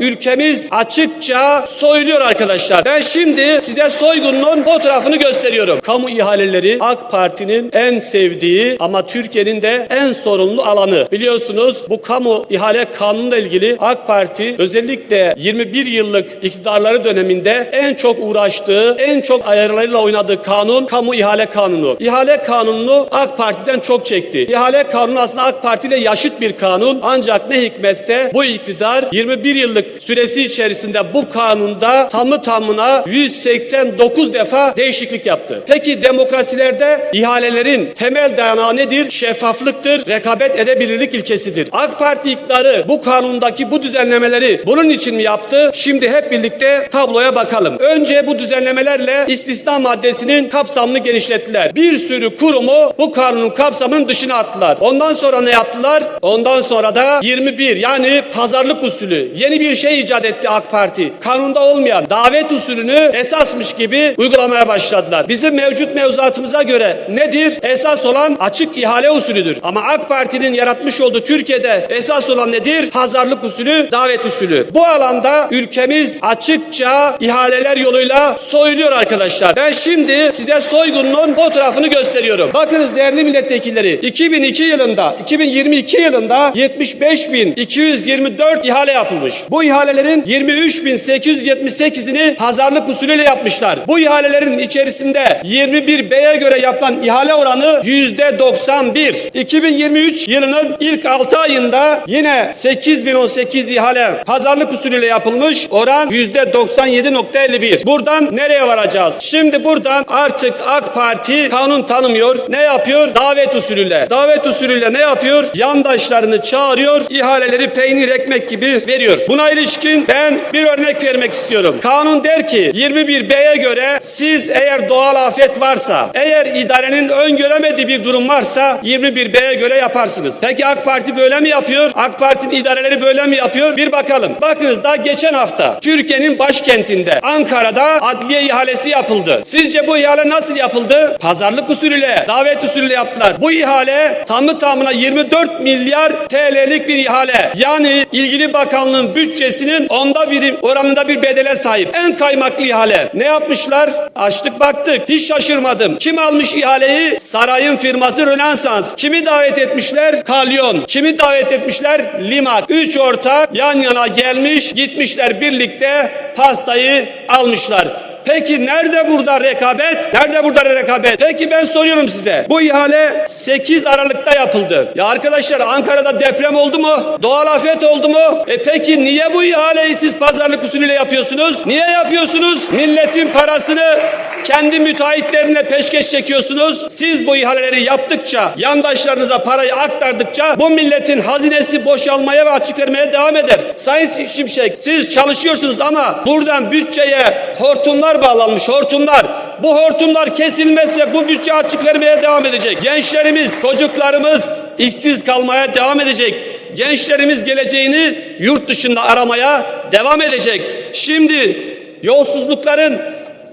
Ülkemiz açıkça soyuluyor arkadaşlar. Ben şimdi size soygunun fotoğrafını gösteriyorum. Kamu ihaleleri AK Parti'nin en sevdiği ama Türkiye'nin de en sorunlu alanı. Biliyorsunuz bu kamu ihale kanunuyla ilgili AK Parti özellikle 21 yıllık iktidarları döneminde en çok uğraştığı, en çok ayarlarıyla oynadığı kanun kamu ihale kanunu. İhale kanununu AK Parti'den çok çekti. İhale kanunu aslında AK Parti ile yaşıt bir kanun. Ancak ne hikmetse bu iktidar 21 yıllık süresi içerisinde bu kanunda tamı tamına 189 defa değişiklik yaptı. Peki demokrasilerde ihalelerin temel dayanağı nedir? Şeffaflıktır, rekabet edebilirlik ilkesidir. AK Parti iktidarı bu kanundaki bu düzenlemeleri bunun için mi yaptı? Şimdi hep birlikte tabloya bakalım. Önce bu düzenlemelerle istisna maddesinin kapsamını genişlettiler. Bir sürü kurumu bu kanunun kapsamının dışına attılar. Ondan sonra ne yaptılar? Ondan sonra da 21 yani pazarlık usulü yeni bir şey icat etti AK Parti. Kanunda olmayan davet usulünü esasmış gibi uygulamaya başladılar. Bizim mevcut mevzuatımıza göre nedir? Esas olan açık ihale usulüdür. Ama AK Parti'nin yaratmış olduğu Türkiye'de esas olan nedir? Pazarlık usulü, davet usulü. Bu alanda ülkemiz açıkça ihaleler yoluyla soyuluyor arkadaşlar. Ben şimdi size soygunun fotoğrafını gösteriyorum. Bakınız değerli milletvekilleri 2002 yılında 2022 yılında 75.224 ihale yapılmış. Bu ihalelerin 23.878'ini pazarlık usulüyle yapmışlar. Bu ihalelerin içerisinde 21B'ye göre yapılan ihale oranı %91. 2023 yılının ilk 6 ayında yine 8018 ihale pazarlık usulüyle yapılmış. Oran %97.51. Buradan nereye varacağız? Şimdi buradan artık AK Parti kanun tanımıyor. Ne yapıyor? Davet usulüyle. Davet usulüyle ne yapıyor? Yandaşlarını çağırıyor. ihaleleri peynir ekmek gibi veriyor. Buna ilişkin ben bir örnek vermek istiyorum. Kanun der ki 21B'ye göre siz eğer doğal afet varsa, eğer idarenin öngöremediği bir durum varsa 21B'ye göre yaparsınız. Peki AK Parti böyle mi yapıyor? AK Parti'nin idareleri böyle mi yapıyor? Bir bakalım. Bakınız daha geçen hafta Türkiye'nin başkentinde Ankara'da adliye ihalesi yapıldı. Sizce bu ihale nasıl yapıldı? Pazarlık usulüyle, davet usulüyle yaptılar. Bu ihale tamı tamına 24 milyar TL'lik bir ihale. Yani ilgili bakanlığın bütçesinin onda biri oranında bir bedele sahip. En kaymaklı ihale. Ne yapmışlar? Açtık baktık. Hiç şaşırmadım. Kim almış ihaleyi? Sarayın firması Rönesans. Kimi davet etmişler? Kalyon. Kimi davet etmişler? Limak. Üç ortak yan yana gelmiş, gitmişler birlikte pastayı almışlar. Peki nerede burada rekabet? Nerede burada rekabet? Peki ben soruyorum size. Bu ihale 8 Aralık'ta yapıldı. Ya arkadaşlar Ankara'da deprem oldu mu? Doğal afet oldu mu? E peki niye bu ihaleyi siz pazarlık usulüyle yapıyorsunuz? Niye yapıyorsunuz? Milletin parasını kendi müteahhitlerine peşkeş çekiyorsunuz. Siz bu ihaleleri yaptıkça, yandaşlarınıza parayı aktardıkça bu milletin hazinesi boşalmaya ve açık vermeye devam eder. Sayın Şimşek siz çalışıyorsunuz ama buradan bütçeye hortumlar bağlanmış hortumlar. Bu hortumlar kesilmezse bu bütçe açık vermeye devam edecek. Gençlerimiz, çocuklarımız işsiz kalmaya devam edecek. Gençlerimiz geleceğini yurt dışında aramaya devam edecek. Şimdi yolsuzlukların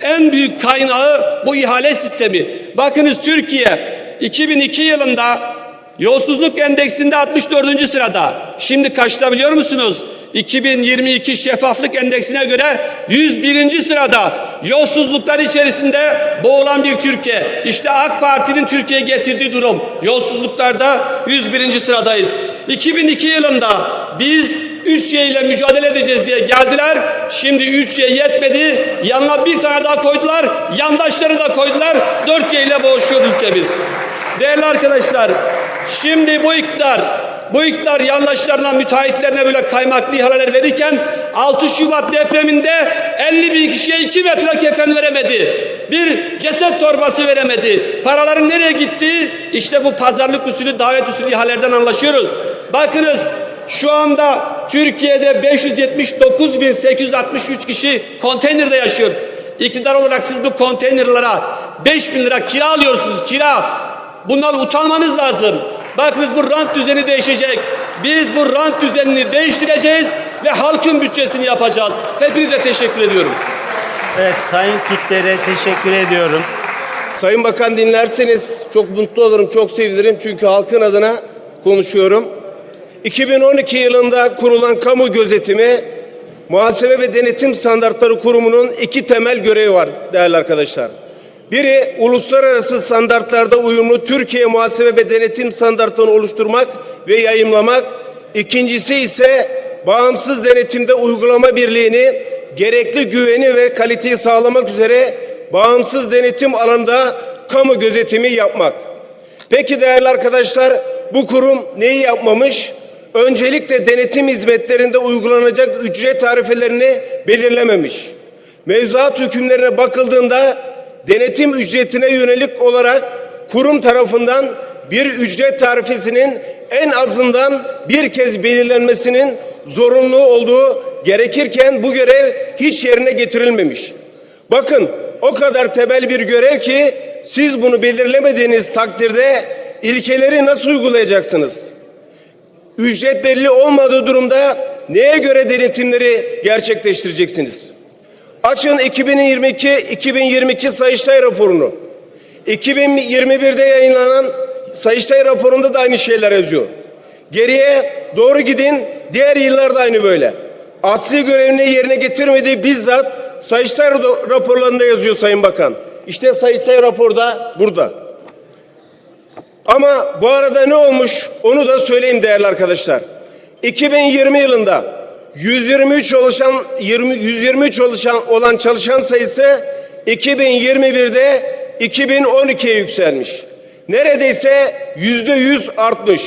en büyük kaynağı bu ihale sistemi. Bakınız Türkiye 2002 yılında yolsuzluk endeksinde 64. sırada. Şimdi kaçta biliyor musunuz? 2022 şeffaflık endeksine göre 101. sırada yolsuzluklar içerisinde boğulan bir Türkiye. İşte AK Parti'nin Türkiye'ye getirdiği durum. Yolsuzluklarda 101. sıradayız. 2002 yılında biz 3Y ile mücadele edeceğiz diye geldiler. Şimdi 3Y yetmedi. Yanına bir tane daha koydular. Yandaşları da koydular. 4Y ile boğuşuyor ülkemiz. Değerli arkadaşlar, şimdi bu iktidar bu iktidar yandaşlarına, müteahhitlerine böyle kaymaklı ihaleler verirken 6 Şubat depreminde 50 bin kişiye 2 metre kefen veremedi. Bir ceset torbası veremedi. Paraların nereye gitti? İşte bu pazarlık usulü, davet usulü ihalelerden anlaşıyoruz. Bakınız şu anda Türkiye'de 579.863 kişi konteynerde yaşıyor. İktidar olarak siz bu konteynerlara 5 bin lira kira alıyorsunuz. Kira. Bundan utanmanız lazım. Bakınız bu rant düzeni değişecek. Biz bu rant düzenini değiştireceğiz ve halkın bütçesini yapacağız. Hepinize teşekkür ediyorum. Evet Sayın Kitler'e teşekkür ediyorum. Sayın Bakan dinlerseniz çok mutlu olurum, çok sevinirim çünkü halkın adına konuşuyorum. 2012 yılında kurulan kamu gözetimi Muhasebe ve Denetim Standartları Kurumu'nun iki temel görevi var değerli arkadaşlar. Biri uluslararası standartlarda uyumlu Türkiye muhasebe ve denetim standartlarını oluşturmak ve yayımlamak. İkincisi ise bağımsız denetimde uygulama birliğini gerekli güveni ve kaliteyi sağlamak üzere bağımsız denetim alanında kamu gözetimi yapmak. Peki değerli arkadaşlar bu kurum neyi yapmamış? Öncelikle denetim hizmetlerinde uygulanacak ücret tarifelerini belirlememiş. Mevzuat hükümlerine bakıldığında denetim ücretine yönelik olarak kurum tarafından bir ücret tarifesinin en azından bir kez belirlenmesinin zorunlu olduğu gerekirken bu görev hiç yerine getirilmemiş. Bakın o kadar temel bir görev ki siz bunu belirlemediğiniz takdirde ilkeleri nasıl uygulayacaksınız? Ücret belli olmadığı durumda neye göre denetimleri gerçekleştireceksiniz? Açın 2022-2022 Sayıştay raporunu. 2021'de yayınlanan Sayıştay raporunda da aynı şeyler yazıyor. Geriye doğru gidin, diğer yıllarda aynı böyle. Asli görevini yerine getirmediği bizzat Sayıştay raporlarında yazıyor Sayın Bakan. İşte Sayıştay raporda burada. Ama bu arada ne olmuş onu da söyleyeyim değerli arkadaşlar. 2020 yılında 123 oluşan 20 123 oluşan olan çalışan sayısı 2021'de 2012'ye yükselmiş. Neredeyse yüzde yüz artmış.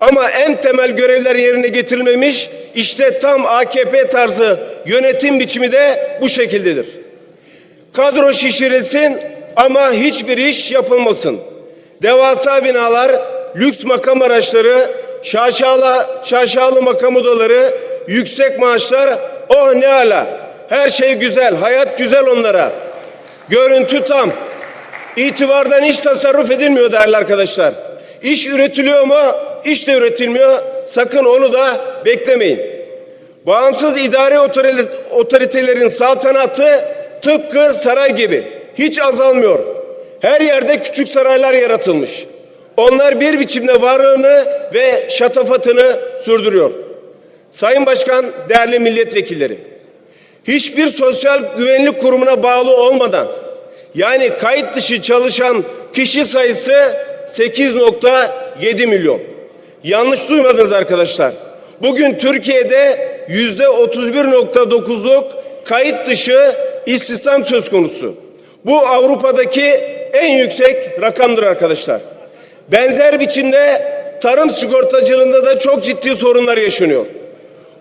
Ama en temel görevler yerine getirilmemiş. İşte tam AKP tarzı yönetim biçimi de bu şekildedir. Kadro şişirilsin ama hiçbir iş yapılmasın. Devasa binalar, lüks makam araçları, şaşalı, şaşalı makam odaları, yüksek maaşlar, oh ne ala. Her şey güzel, hayat güzel onlara. Görüntü tam. İtibardan hiç tasarruf edilmiyor değerli arkadaşlar. İş üretiliyor mu? İş de üretilmiyor. Sakın onu da beklemeyin. Bağımsız idare otoritelerin saltanatı tıpkı saray gibi hiç azalmıyor. Her yerde küçük saraylar yaratılmış. Onlar bir biçimde varlığını ve şatafatını sürdürüyor. Sayın Başkan, değerli milletvekilleri, hiçbir sosyal güvenlik kurumuna bağlı olmadan yani kayıt dışı çalışan kişi sayısı 8.7 milyon. Yanlış duymadınız arkadaşlar. Bugün Türkiye'de yüzde 31.9'luk kayıt dışı istihdam söz konusu. Bu Avrupa'daki en yüksek rakamdır arkadaşlar. Benzer biçimde tarım sigortacılığında da çok ciddi sorunlar yaşanıyor.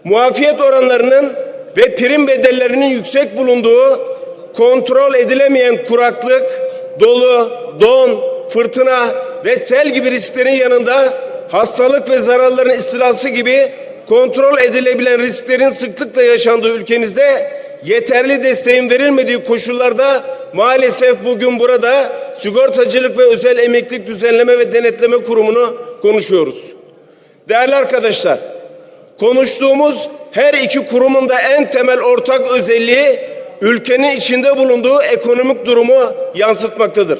Muafiyet oranlarının ve prim bedellerinin yüksek bulunduğu kontrol edilemeyen kuraklık, dolu, don, fırtına ve sel gibi risklerin yanında hastalık ve zararların istilası gibi kontrol edilebilen risklerin sıklıkla yaşandığı ülkemizde yeterli desteğin verilmediği koşullarda maalesef bugün burada sigortacılık ve özel emeklilik düzenleme ve denetleme kurumunu konuşuyoruz. Değerli arkadaşlar, konuştuğumuz her iki kurumun da en temel ortak özelliği ülkenin içinde bulunduğu ekonomik durumu yansıtmaktadır.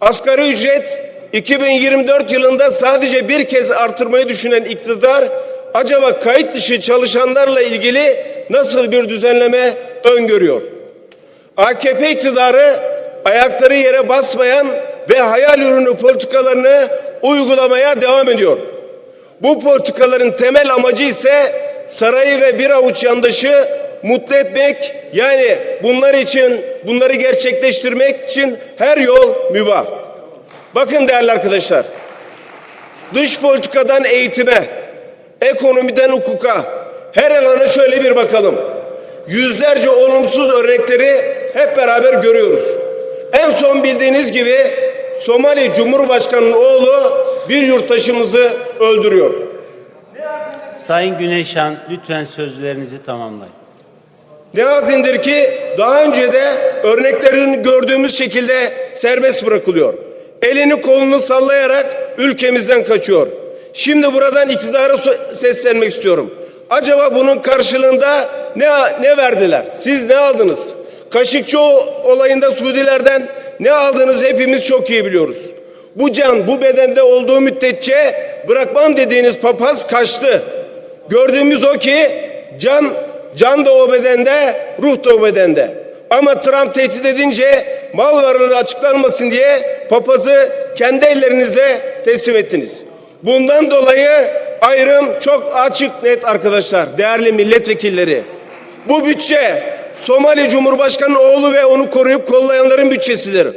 Asgari ücret 2024 yılında sadece bir kez artırmayı düşünen iktidar acaba kayıt dışı çalışanlarla ilgili nasıl bir düzenleme öngörüyor? AKP iktidarı ayakları yere basmayan ve hayal ürünü politikalarını uygulamaya devam ediyor. Bu politikaların temel amacı ise sarayı ve bir avuç yandaşı mutlu etmek yani bunlar için bunları gerçekleştirmek için her yol mübah. Bakın değerli arkadaşlar. Dış politikadan eğitime, ekonomiden hukuka her alana şöyle bir bakalım. Yüzlerce olumsuz örnekleri hep beraber görüyoruz. En son bildiğiniz gibi Somali Cumhurbaşkanı'nın oğlu bir yurttaşımızı öldürüyor. Sayın Güneşan lütfen sözlerinizi tamamlayın. Ne hazindir ki daha önce de örneklerini gördüğümüz şekilde serbest bırakılıyor. Elini kolunu sallayarak ülkemizden kaçıyor. Şimdi buradan iktidara seslenmek istiyorum. Acaba bunun karşılığında ne ne verdiler? Siz ne aldınız? Kaşıkçı olayında Suudilerden ne aldığınızı hepimiz çok iyi biliyoruz. Bu can bu bedende olduğu müddetçe bırakmam dediğiniz papaz kaçtı. Gördüğümüz o ki can Can da o bedende, ruh da o bedende. Ama Trump tehdit edince mal varlığı açıklanmasın diye papazı kendi ellerinizle teslim ettiniz. Bundan dolayı ayrım çok açık net arkadaşlar, değerli milletvekilleri. Bu bütçe Somali Cumhurbaşkanı oğlu ve onu koruyup kollayanların bütçesidir.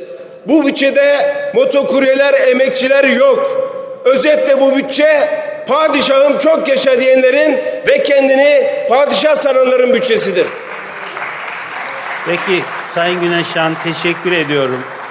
Bu bütçede motokuryeler, emekçiler yok. Özetle bu bütçe padişahım çok yaşa diyenlerin ve kendini padişah sananların bütçesidir. Peki Sayın Güneşan teşekkür ediyorum.